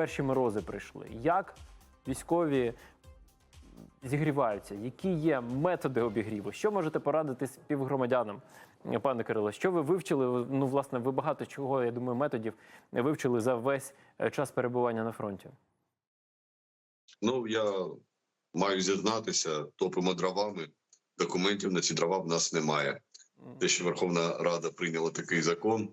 перші морози прийшли. Як військові зігріваються? Які є методи обігріву? Що можете порадити співгромадянам, пане Кирило? Що ви вивчили? Ну, власне, ви багато чого, я думаю, методів вивчили за весь е, час перебування на фронті. Ну я маю зізнатися, топимо дровами. Документів на ці дрова в нас немає. Те, що Верховна Рада прийняла такий закон.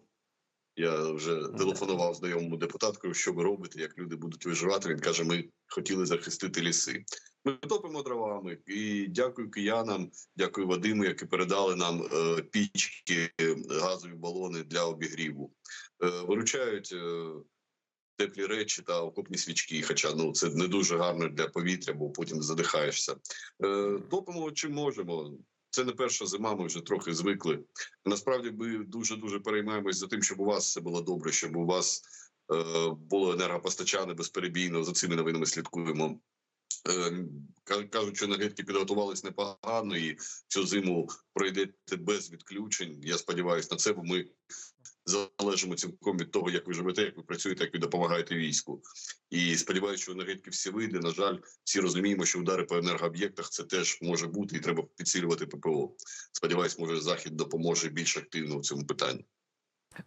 Я вже телефонував знайомому депутаткою, що ви робите, як люди будуть виживати. Він каже: ми хотіли захистити ліси. Ми топимо дровами і дякую киянам, дякую Вадиму, які передали нам е, пічки, газові балони для обігріву. Е, виручають е, теплі речі та окопні свічки. Хоча ну це не дуже гарно для повітря, бо потім задихаєшся. Е, топимо чим можемо. Це не перша зима. Ми вже трохи звикли. Насправді, ми дуже дуже переймаємось за тим, щоб у вас все було добре, щоб у вас е, було енергопостачання безперебійно. За цими новинами слідкуємо. Е, кажуть, що енергетики підготувались непогано і цю зиму пройдете без відключень. Я сподіваюся на це, бо ми залежимо цілком від того, як ви живете, як ви працюєте, як ви допомагаєте війську. І сподіваюся, що енергетики всі вийде. На жаль, всі розуміємо, що удари по енергооб'єктах це теж може бути, і треба підсилювати ППО. Сподіваюсь, може захід допоможе більш активно в цьому питанні.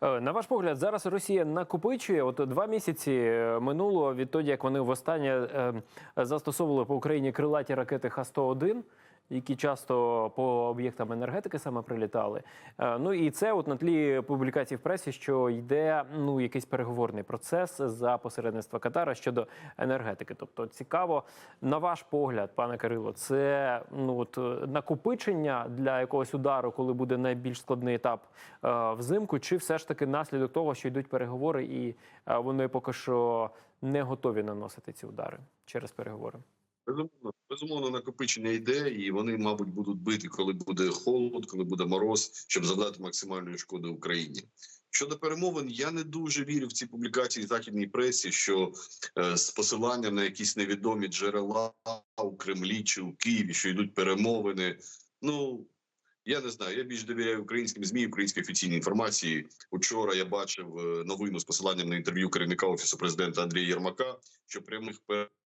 Е, На ваш погляд, зараз Росія накопичує. От два місяці е, минуло відтоді, як вони востаннє е, застосовували по Україні крилаті ракети Х-101, які часто по об'єктам енергетики саме прилітали. Е, Ну і це от на тлі публікацій в пресі, що йде ну якийсь переговорний процес за посередництва Катара щодо енергетики. Тобто цікаво, на ваш погляд, пане Кирило, це ну от накопичення для якогось удару, коли буде найбільш складний етап е, взимку, чи все ж таки наслідок того, що йдуть переговори, і е, вони поки що не готові наносити ці удари через переговори. Безумовно, безумовно, накопичення йде, і вони, мабуть, будуть бити, коли буде холод, коли буде мороз, щоб завдати максимальної шкоди Україні. Щодо перемовин, я не дуже вірю в ці публікації західній пресі, що е, з посиланням на якісь невідомі джерела у Кремлі чи у Києві, що йдуть перемовини. Ну я не знаю. Я більш довіряю українським змі, українській офіційній інформації. Учора я бачив е, новину з посиланням на інтерв'ю керівника офісу президента Андрія Єрмака, що прямих перемовин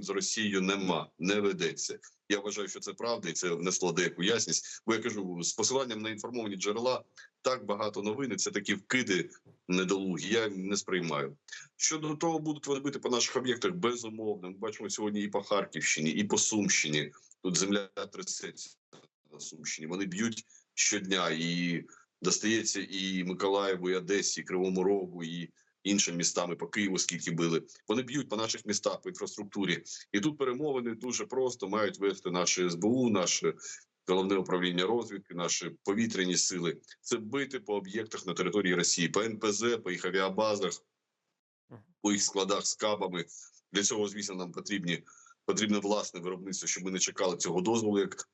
з Росією нема, не ведеться. Я вважаю, що це правда, і це внесло деяку ясність. Бо я кажу з посиланням на інформовані джерела так багато новин. і Це такі вкиди недолугі. Я не сприймаю. Щодо того, будуть вони бити по наших об'єктах безумовно. Ми бачимо сьогодні і по Харківщині, і по Сумщині. Тут земля трясеться на Сумщині. Вони б'ють щодня і достається і Миколаєву, і Одесі, і Кривому Рогу, і іншим містам, і по Києву, скільки били. Вони б'ють по наших містах, по інфраструктурі. І тут перемовини дуже просто мають вести наше СБУ, наше головне управління розвідки, наші повітряні сили. Це бити по об'єктах на території Росії, по НПЗ, по їх авіабазах, по їх складах з кабами. Для цього, звісно, нам потрібні потрібне власне виробництво, щоб ми не чекали цього дозволу. Як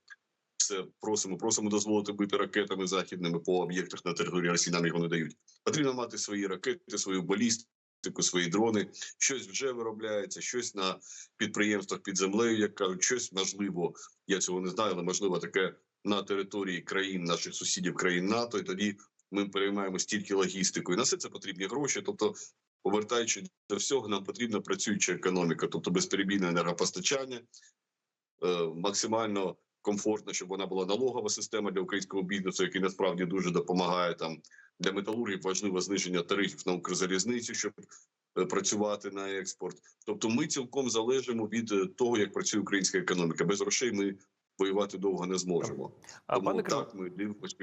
все просимо, просимо дозволити бити ракетами західними по об'єктах на території Росії. Нам його не дають. Потрібно мати свої ракети, свою балістику, свої дрони. Щось вже виробляється, щось на підприємствах під землею, як кажуть, щось можливо. Я цього не знаю, але можливо таке на території країн наших сусідів, країн НАТО. І тоді ми переймаємо стільки логістикою. На все це потрібні гроші. Тобто, повертаючи до всього, нам потрібна працююча економіка, тобто безперебійне енергопостачання, е, максимально комфортно, щоб вона була налогова система для українського бізнесу, який насправді дуже допомагає там для металургів. Важливо зниження тарифів на Укрзалізницю, щоб е, працювати на експорт. Тобто, ми цілком залежимо від е, того, як працює українська економіка. Без грошей ми воювати довго не зможемо. А Тому пане так ми дивимося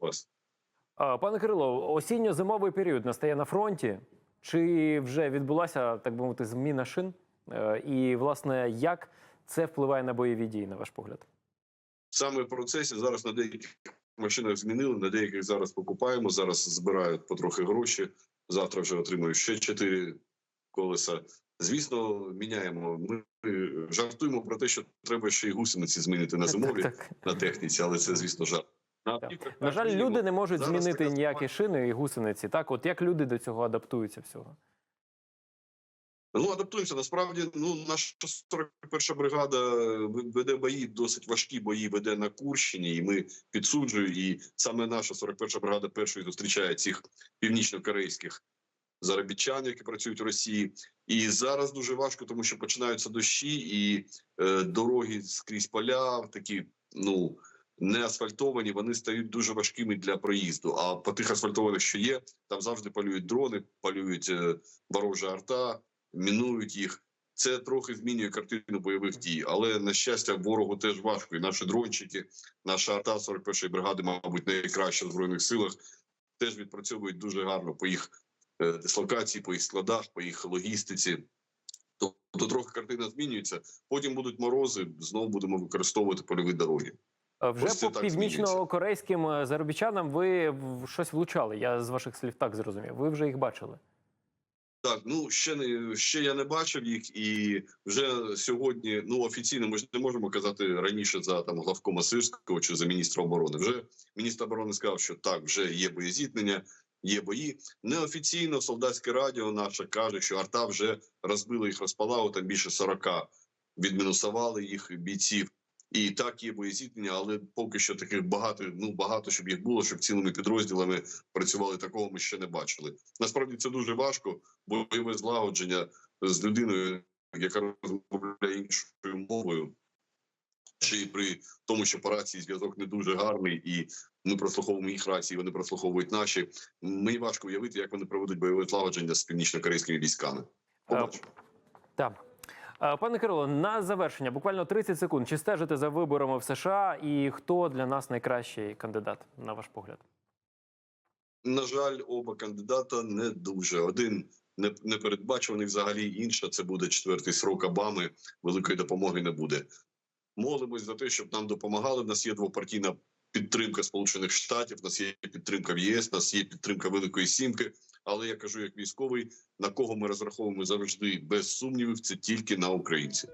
вас. пане Кирило, осінньо-зимовий період настає на фронті. Чи вже відбулася так би мовити зміна шин? Е, І власне як це впливає на бойові дії, на ваш погляд? Саме в процесі зараз на деяких машинах змінили, на деяких зараз покупаємо. Зараз збирають потрохи гроші. Завтра вже отримують ще чотири колеса. Звісно, міняємо. Ми жартуємо про те, що треба ще й гусениці змінити на зимові Так, так. на техніці, але це звісно жарт. На На жаль, люди не можуть Зараз змінити ніякі шини і гусениці. Так, от як люди до цього адаптуються всього? Ну, адаптуємося. Насправді, ну наша 41-ша бригада веде бої, досить важкі бої веде на Курщині, і ми підсуджуємо. І саме наша 41-ша бригада першою зустрічає цих північно-корейських заробітчан, які працюють в Росії. І зараз дуже важко, тому що починаються дощі і е, дороги скрізь поля, такі ну не асфальтовані. Вони стають дуже важкими для проїзду. А по тих асфальтованих, що є, там завжди полюють дрони, полюють е, ворожа арта, мінують їх. Це трохи змінює картину бойових дій, але на щастя, ворогу теж важко. І наші дрончики, наша арта 41-ї бригади, мабуть, найкраща в збройних силах, теж відпрацьовують дуже гарно по їх е, дислокації, по їх складах, по їх логістиці. Тобто трохи картина змінюється. Потім будуть морози, знову будемо використовувати польові дороги. Е, Вже Ось по північно-корейським е, заробітчанам ви щось влучали. Я з ваших слів так зрозумів. Ви вже їх бачили. Так, ну ще не ще я не бачив їх, і вже сьогодні, ну офіційно, ми ж не можемо казати раніше за там главкома Сирського чи за міністра оборони. Вже міністр оборони сказав, що так, вже є боєзіткнення, є бої. Неофіційно солдатське радіо наше каже, що арта вже розбила їх, розпалало там більше 40, відмінусували їх бійців. І так є боєзіткнення, але поки що таких багато, ну багато, щоб їх було, щоб цілими підрозділами працювали. Такого ми ще не бачили. Насправді це дуже важко бойове злагодження з людиною, яка розмовляє іншою мовою, чи при тому, що по рації зв'язок не дуже гарний, і ми прослуховуємо їх рації, вони прослуховують наші. Мені важко уявити, як вони проведуть бойове злагодження з північно-корейськими військами. Побачимо. Так. Е, Пане Кирило, на завершення буквально 30 секунд. Чи стежите за виборами в США і хто для нас найкращий кандидат, на ваш погляд? На жаль, оба кандидата не дуже. Один не, не взагалі, інша це буде четвертий срок Обами. Великої допомоги не буде. Молимось за те, щоб нам допомагали. В нас є двопартійна підтримка Сполучених Штатів, в нас є підтримка в ЄС, в нас є підтримка Великої Сімки. Але я кажу, як військовий, на кого ми розраховуємо завжди без сумнівів, це тільки на українців.